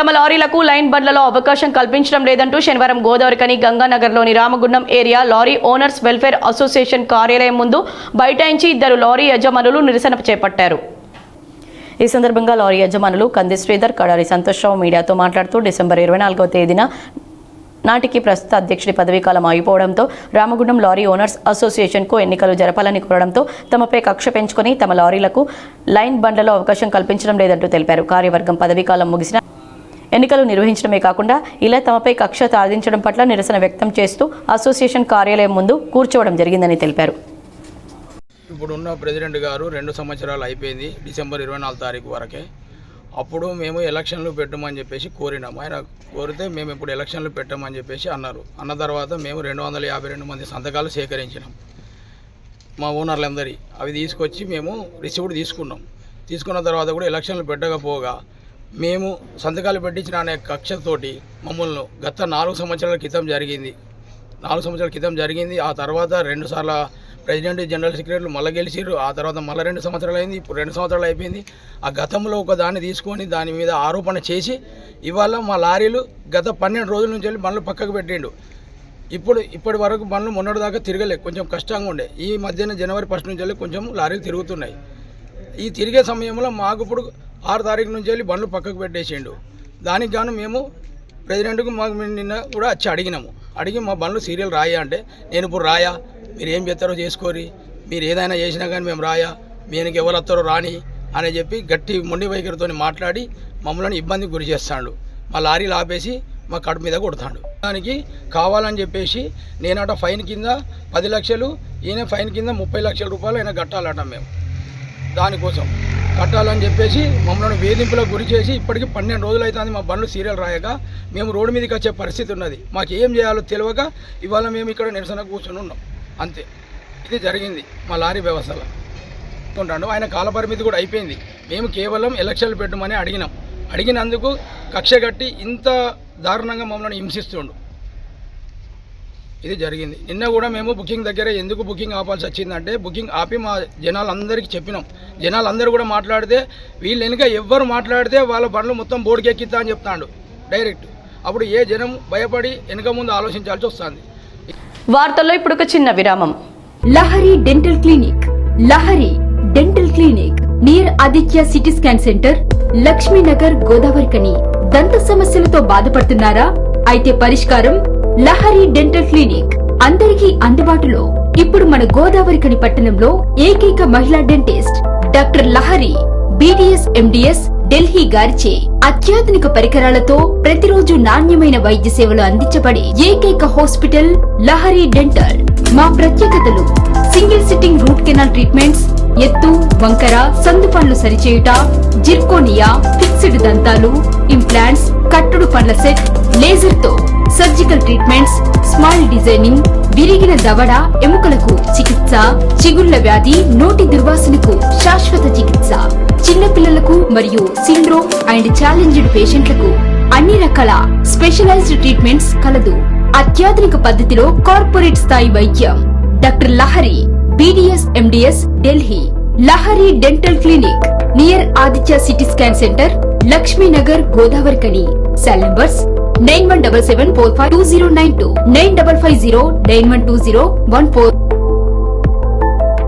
తమ లారీలకు లైన్ బండ్లలో అవకాశం కల్పించడం లేదంటూ శనివారం Godavarikhani గంగానగర్లోని Ramagundam area lorry owners welfare association కార్యాలయం ముందు బైఠాయించి ఇద్దరు లారీ యజమానులు నిరసన చేపట్టారు. ఈ సందర్భంగా లారీ యజమానులు కంది శ్రీధర్ కడారి సంతోష్రావు మీడియాతో మాట్లాడుతూ డిసెంబర్ ఇరవై నాలుగవ తేదీన నాటికి ప్రస్తుత అధ్యక్షుడి పదవీకాలం అయిపోవడంతో రామగుండం లారీ ఓనర్స్ అసోసియేషన్కు ఎన్నికలు జరపాలని కోరడంతో తమపై కక్ష పెంచుకొని తమ లారీలకు లైన్ బండ్లలో అవకాశం కల్పించడం లేదంటూ తెలిపారు. కార్యవర్గం పదవీకాలం ముగిసిన ఎన్నికలు నిర్వహించడమే కాకుండా ఇలా తమపై కక్ష సాధించడం పట్ల నిరసన వ్యక్తం చేస్తూ అసోసియేషన్ కార్యాలయం ముందు కూర్చోవడం జరిగిందని తెలిపారు. ఇప్పుడున్న ప్రెసిడెంట్ గారు రెండు సంవత్సరాలు అయిపోయింది డిసెంబర్ ఇరవై నాలుగు తారీఖు వరకే. అప్పుడు మేము ఎలక్షన్లు పెట్టమని చెప్పేసి కోరినాం ఆయన కోరితే మేము ఇప్పుడు ఎలక్షన్లు పెట్టమని చెప్పేసి అన్నారు. అన్న తర్వాత మేము రెండు వందల యాభై రెండు మంది సంతకాలు సేకరించినాం. మా ఓనర్లందరి అవి తీసుకొచ్చి మేము రిసీవ్డ్ తీసుకున్నాం. తీసుకున్న తర్వాత కూడా ఎలక్షన్లు పెట్టకపోగా మేము సంతకాలు పెట్టించిన అనే కక్షతోటి మమ్మల్ని గత నాలుగు సంవత్సరాల క్రితం జరిగింది. నాలుగు సంవత్సరాల క్రితం జరిగింది. ఆ తర్వాత రెండు సార్లు ప్రెసిడెంట్ జనరల్ సెక్రటరీలు మళ్ళీ గెలిచిర్రు. ఆ తర్వాత మళ్ళీ రెండు సంవత్సరాలు అయింది. ఇప్పుడు రెండు సంవత్సరాలు అయిపోయింది. ఆ గతంలో ఒక దాన్ని తీసుకొని దాని మీద ఆరోపణ చేసి ఇవాళ మా లారీలు గత పన్నెండు రోజుల నుంచి వెళ్ళి బండ్లు పక్కకు పెట్టిండు. ఇప్పుడు ఇప్పటి వరకు బండ్లు మొన్నటి దాకా తిరగలే. కొంచెం కష్టంగా ఉండే. ఈ మధ్యన జనవరి ఫస్ట్ నుంచి వెళ్ళి కొంచెం లారీలు తిరుగుతున్నాయి. ఈ తిరిగే సమయంలో మాకు ఇప్పుడు ఆరు తారీఖు నుంచి వెళ్ళి బండ్లు పక్కకు పెట్టేసిండు. దానికి గాను మేము ప్రెసిడెంట్కు మాకు నిన్న కూడా వచ్చి అడిగినాము. అడిగి మా బండ్లు సీరియల్ రాయా అంటే నేను ఇప్పుడు రాయా మీరు ఏం చేస్తారో చేసుకోరి మీరు ఏదైనా చేసినా కానీ మేము రాయా మీకు ఎవరు వస్తారో రాని అని చెప్పి గట్టి మొండి వైఖరితో మాట్లాడి మమ్మల్ని ఇబ్బందికి గురి చేస్తాడు. మా లారీలు ఆపేసి మా కడుపు మీద కొడతాడు. దానికి కావాలని చెప్పేసి నేనట ఫైన్ కింద పది లక్షలు ఈయన ఫైన్ కింద ముప్పై లక్షల రూపాయలు ఆయన కట్టాలట మేము. దానికోసం. కట్టాలని చెప్పేసి మమ్మల్ని వేధింపులకు గురి చేసి ఇప్పటికి పన్నెండు రోజులు అవుతుంది మా బండ్లు సీరియల్ రాయక. మేము రోడ్డు మీదకి వచ్చే పరిస్థితి ఉన్నది. మాకు ఏం చేయాలో తెలియక ఇవాళ మేము ఇక్కడ నిరసన కూర్చొని ఉన్నాం. అంతే. ఇది జరిగింది మా లారీ వ్యవస్థలో. అనుకుంటాడు ఆయన కాలపరిమితి కూడా అయిపోయింది. మేము కేవలం ఎలక్షన్లు పెట్టమని అడిగినాం. అడిగినందుకు కక్ష కట్టి ఇంత దారుణంగా మమ్మల్ని హింసిస్తుండు. ఇది జరిగింది. నిన్న కూడా మేము బుకింగ్ దగ్గర ఎందుకు బుకింగ్ ఆపాల్సి వచ్చిందంటే బుకింగ్ ఆపి మా జనాలందరికీ చెప్పినాం. జనాలందరూ కూడా మాట్లాడితే వీళ్ళు వెనుక ఎవ్వరు మాట్లాడితే వాళ్ళ బండ్లు మొత్తం బోర్డుకి ఎక్కిస్తా అని చెప్తాడు. డైరెక్ట్. అప్పుడు ఏ జనం భయపడి వెనుక ముందు ఆలోచించాల్సి వస్తుంది. వార్తల్లో ఇప్పుడు ఒక చిన్న విరామం. Lahari dental clinic. Lahari dental clinic. Near Aditya city scan centre. Lakshminagar Godavarikhani దంత సమస్యలతో బాధపడుతున్నారా? అయితే పరిష్కారం లహరి డెంటల్ క్లినిక్ అందరికీ అందుబాటులో. ఇప్పుడు మన గోదావరికని పట్టణంలో ఏకైక మహిళా dentist doctor Lahari BDS MDS Delhi గారిచే అత్యాధునిక పరికరాలతో ప్రతిరోజు నాణ్యమైన వైద్య సేవలు అందించబడే ఏకైక హాస్పిటల్ లహరి డెంటల్. మా ప్రత్యేకతలు single sitting root canal treatments ఎత్తు వంకర సందు పండ్లు సరిచేయుట జిర్కోనియా ఫిక్స్డ్ దంతాలు ఇంప్లాంట్స్ కట్టుడు పండ్ల సెట్ లేజర్తో సర్జికల్ ట్రీట్మెంట్స్ స్మైల్ డిజైనింగ్ విరిగిన దవడ ఎముకలకు చికిత్స చిగుళ్ళ వ్యాధి నోటి దుర్వాసనకు శాశ్వత చికిత్స. చిన్నపిల్లలకు మరియు సిండ్రోమ్ అండ్ ఛాలెంజ్డ్ పేషెంట్లకు అన్ని రకాల స్పెషలైజ్డ్ ట్రీట్మెంట్స్ కలదు. అత్యాధునిక పద్ధతిలో కార్పొరేట్ స్థాయి వైద్యం. Doctor Lahari BDS MDS Delhi. Lahari dental clinic near Aditya city scan centre Lakshminagar Godavarikhani cell numbers nine one double seven four five two zero nine two nine double five zero nine one two zero one four